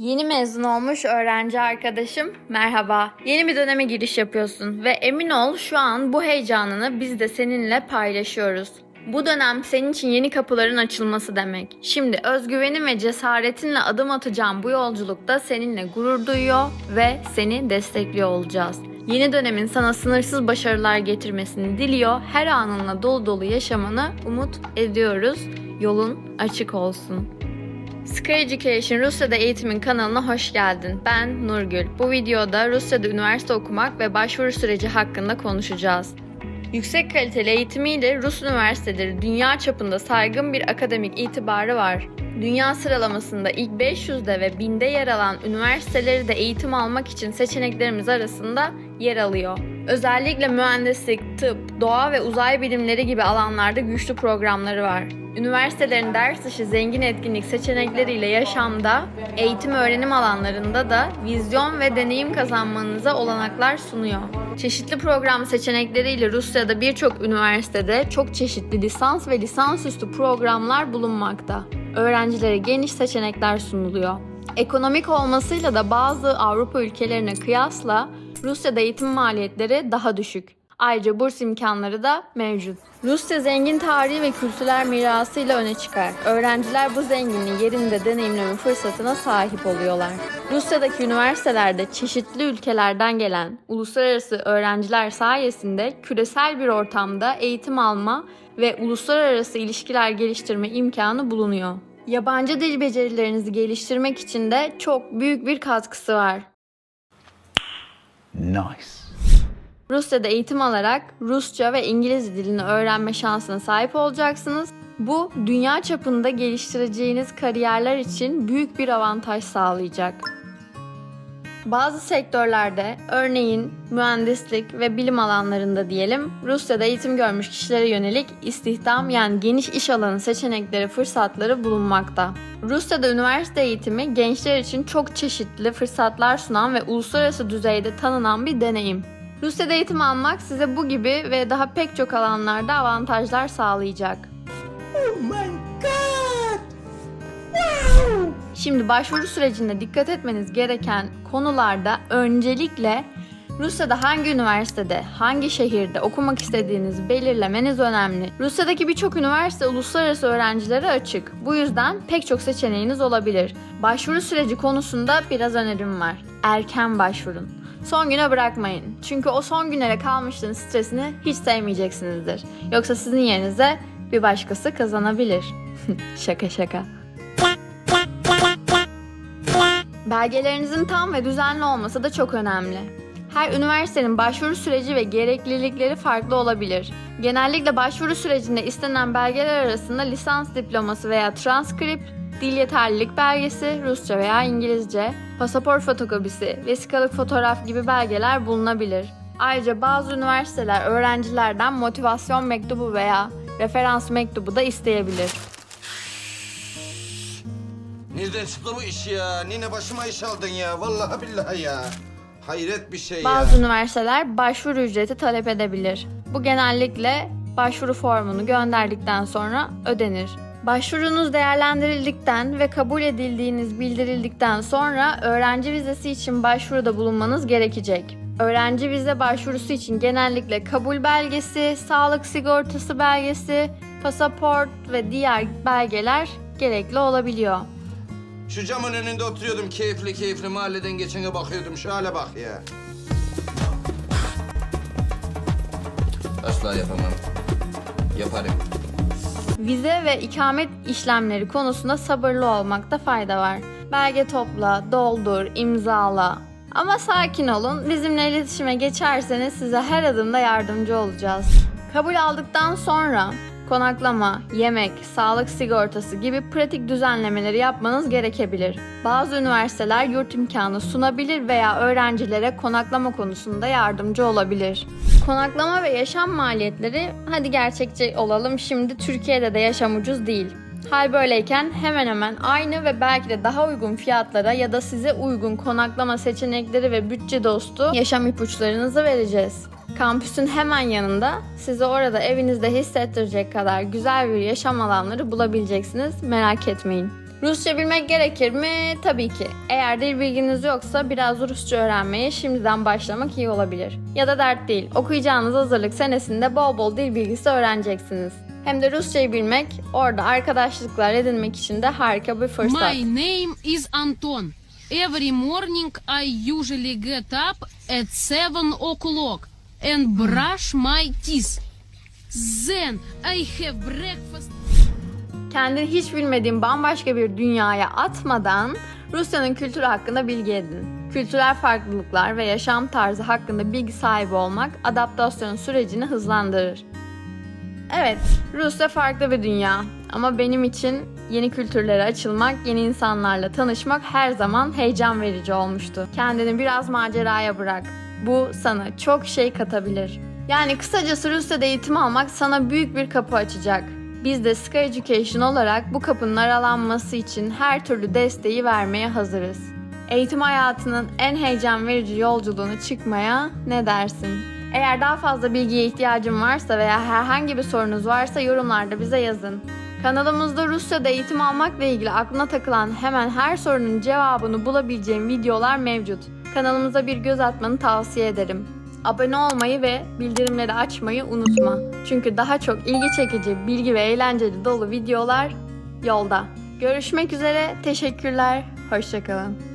Yeni mezun olmuş öğrenci arkadaşım, merhaba. Yeni bir döneme giriş yapıyorsun ve emin ol şu an bu heyecanını biz de seninle paylaşıyoruz. Bu dönem senin için yeni kapıların açılması demek. Şimdi özgüvenin ve cesaretinle adım atacağın bu yolculukta seninle gurur duyuyor ve seni destekliyor olacağız. Yeni dönemin sana sınırsız başarılar getirmesini diliyor. Her anınla dolu dolu yaşamanı umut ediyoruz. Yolun açık olsun. Sky Education Rusya'da eğitimin kanalına hoş geldin. Ben Nurgül. Bu videoda Rusya'da üniversite okumak ve başvuru süreci hakkında konuşacağız. Yüksek kaliteli eğitimiyle Rus üniversiteleri dünya çapında saygın bir akademik itibarı var. Dünya sıralamasında ilk 500'de ve 1000'de yer alan üniversiteleri de eğitim almak için seçeneklerimiz arasında yer alıyor. Özellikle mühendislik, tıp, doğa ve uzay bilimleri gibi alanlarda güçlü programları var. Üniversitelerin ders dışı zengin etkinlik seçenekleriyle yaşamda, eğitim öğrenim alanlarında da vizyon ve deneyim kazanmanıza olanaklar sunuyor. Çeşitli program seçenekleriyle Rusya'da birçok üniversitede çok çeşitli lisans ve lisansüstü programlar bulunmakta. Öğrencilere geniş seçenekler sunuluyor. Ekonomik olmasıyla da bazı Avrupa ülkelerine kıyasla Rusya'da eğitim maliyetleri daha düşük. Ayrıca burs imkanları da mevcut. Rusya zengin tarihi ve kültürel mirasıyla öne çıkar. Öğrenciler bu zenginliği yerinde deneyimleme fırsatına sahip oluyorlar. Rusya'daki üniversitelerde çeşitli ülkelerden gelen uluslararası öğrenciler sayesinde küresel bir ortamda eğitim alma ve uluslararası ilişkiler geliştirme imkanı bulunuyor. Yabancı dil becerilerinizi geliştirmek için de çok büyük bir katkısı var. Nice. Rusya'da eğitim alarak Rusça ve İngiliz dilini öğrenme şansına sahip olacaksınız. Bu dünya çapında geliştireceğiniz kariyerler için büyük bir avantaj sağlayacak. Bazı sektörlerde, örneğin mühendislik ve bilim alanlarında diyelim, Rusya'da eğitim görmüş kişilere yönelik istihdam yani geniş iş alanı seçenekleri, fırsatları bulunmakta. Rusya'da üniversite eğitimi gençler için çok çeşitli fırsatlar sunan ve uluslararası düzeyde tanınan bir deneyim. Rusya'da eğitim almak size bu gibi ve daha pek çok alanlarda avantajlar sağlayacak. Şimdi başvuru sürecinde dikkat etmeniz gereken konularda öncelikle Rusya'da hangi üniversitede, hangi şehirde okumak istediğinizi belirlemeniz önemli. Rusya'daki birçok üniversite uluslararası öğrencilere açık. Bu yüzden pek çok seçeneğiniz olabilir. Başvuru süreci konusunda biraz önerim var. Erken başvurun. Son güne bırakmayın. Çünkü o son günlere kalmışlığın stresini hiç sevmeyeceksinizdir. Yoksa sizin yerinize bir başkası kazanabilir. şaka şaka. Belgelerinizin tam ve düzenli olması da çok önemli. Her üniversitenin başvuru süreci ve gereklilikleri farklı olabilir. Genellikle başvuru sürecinde istenen belgeler arasında lisans diploması veya transkript, dil yeterlilik belgesi, Rusça veya İngilizce, pasaport fotokopisi, vesikalık fotoğraf gibi belgeler bulunabilir. Ayrıca bazı üniversiteler öğrencilerden motivasyon mektubu veya referans mektubu da isteyebilir. Nereden çıktı bu iş ya? Nine başıma iş aldın ya. Vallahi billahi ya. Hayret bir şey Bazı ya. üniversiteler başvuru ücreti talep edebilir. Bu genellikle başvuru formunu gönderdikten sonra ödenir. Başvurunuz değerlendirildikten ve kabul edildiğiniz bildirildikten sonra öğrenci vizesi için başvuruda bulunmanız gerekecek. Öğrenci vize başvurusu için genellikle kabul belgesi, sağlık sigortası belgesi, pasaport ve diğer belgeler gerekli olabiliyor. Şu camın önünde oturuyordum keyifli keyifli mahalleden geçene bakıyordum. Şu bak ya. Asla yapamam. Yaparım. Vize ve ikamet işlemleri konusunda sabırlı olmakta fayda var. Belge topla, doldur, imzala. Ama sakin olun. Bizimle iletişime geçerseniz size her adımda yardımcı olacağız. Kabul aldıktan sonra konaklama, yemek, sağlık sigortası gibi pratik düzenlemeleri yapmanız gerekebilir. Bazı üniversiteler yurt imkanı sunabilir veya öğrencilere konaklama konusunda yardımcı olabilir. Konaklama ve yaşam maliyetleri hadi gerçekçi olalım şimdi Türkiye'de de yaşam ucuz değil. Hal böyleyken hemen hemen aynı ve belki de daha uygun fiyatlara ya da size uygun konaklama seçenekleri ve bütçe dostu yaşam ipuçlarınızı vereceğiz. Kampüsün hemen yanında sizi orada evinizde hissettirecek kadar güzel bir yaşam alanları bulabileceksiniz. Merak etmeyin. Rusça bilmek gerekir mi? Tabii ki. Eğer dil bilginiz yoksa biraz Rusça öğrenmeye şimdiden başlamak iyi olabilir. Ya da dert değil. Okuyacağınız hazırlık senesinde bol bol dil bilgisi öğreneceksiniz. Hem de Rusçayı bilmek, orada arkadaşlıklar edinmek için de harika bir fırsat. My name is Anton. Every morning I usually get up at 7 o'clock and brush my teeth. Then I have breakfast. Kendini hiç bilmediğin bambaşka bir dünyaya atmadan Rusya'nın kültürü hakkında bilgi edin. Kültürel farklılıklar ve yaşam tarzı hakkında bilgi sahibi olmak adaptasyon sürecini hızlandırır. Evet, Rusya farklı bir dünya ama benim için yeni kültürlere açılmak, yeni insanlarla tanışmak her zaman heyecan verici olmuştu. Kendini biraz maceraya bırak. Bu sana çok şey katabilir. Yani kısacası Rusya'da eğitim almak sana büyük bir kapı açacak. Biz de Sky Education olarak bu kapının aralanması için her türlü desteği vermeye hazırız. Eğitim hayatının en heyecan verici yolculuğunu çıkmaya ne dersin? Eğer daha fazla bilgiye ihtiyacın varsa veya herhangi bir sorunuz varsa yorumlarda bize yazın. Kanalımızda Rusya'da eğitim almakla ilgili aklına takılan hemen her sorunun cevabını bulabileceğim videolar mevcut. Kanalımıza bir göz atmanı tavsiye ederim. Abone olmayı ve bildirimleri açmayı unutma. Çünkü daha çok ilgi çekici, bilgi ve eğlenceli dolu videolar yolda. Görüşmek üzere, teşekkürler, hoşçakalın.